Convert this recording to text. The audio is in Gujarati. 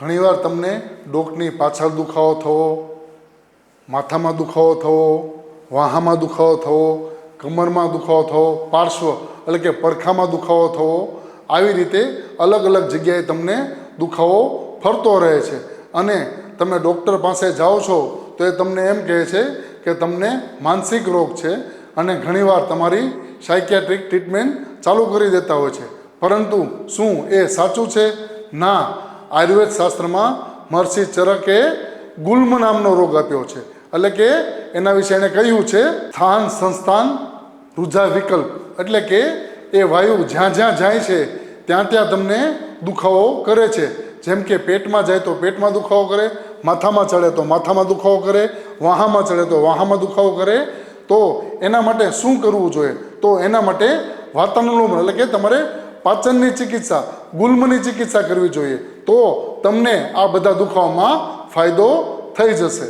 ઘણીવાર તમને ડોકની પાછળ દુખાવો થવો, માથામાં દુખાવો થવો, વાહામાં દુખાવો થવો, કમરમાં દુખાવો થવો, પાર્શ્વ એટલે કે પડખામાં દુખાવો થવો, આવી રીતે અલગ અલગ જગ્યાએ તમને દુખાવો ફરતો રહે છે. અને તમે ડૉક્ટર પાસે જાઓ છો, તો એ તમને એમ કહે છે કે તમને માનસિક રોગ છે અને ઘણીવાર તમારી સાયકિયાટ્રિક ટ્રીટમેન્ટ ચાલુ કરી દેતા હોય છે. પરંતુ શું એ સાચું છે? ના. આયુર્વેદ શાસ્ત્રમાં મહર્ષિ ચરકે ગુલ્મ નામનો રોગ આપ્યો છે. એટલે કે એના વિશે એણે કહ્યું છે સ્થાન સંસ્થાન રુજા વિકલ્પ. એટલે કે એ વાયુ જ્યાં જ્યાં જાય છે, ત્યાં ત્યાં તમને દુખાવો કરે છે. જેમ કે પેટમાં જાય તો પેટમાં દુખાવો કરે, માથામાં ચડે તો માથામાં દુખાવો કરે, વાહામાં ચડે તો વાહામાં દુખાવો કરે. તો એના માટે શું કરવું જોઈએ? તો એના માટે વાતાનુલોમ એટલે કે તમારે પાચનની ચિકિત્સા, ગુલ્મની ચિકિત્સા કરવી જોઈએ. તો તમને આ બધા દુખાવામાં ફાયદો થઈ જશે.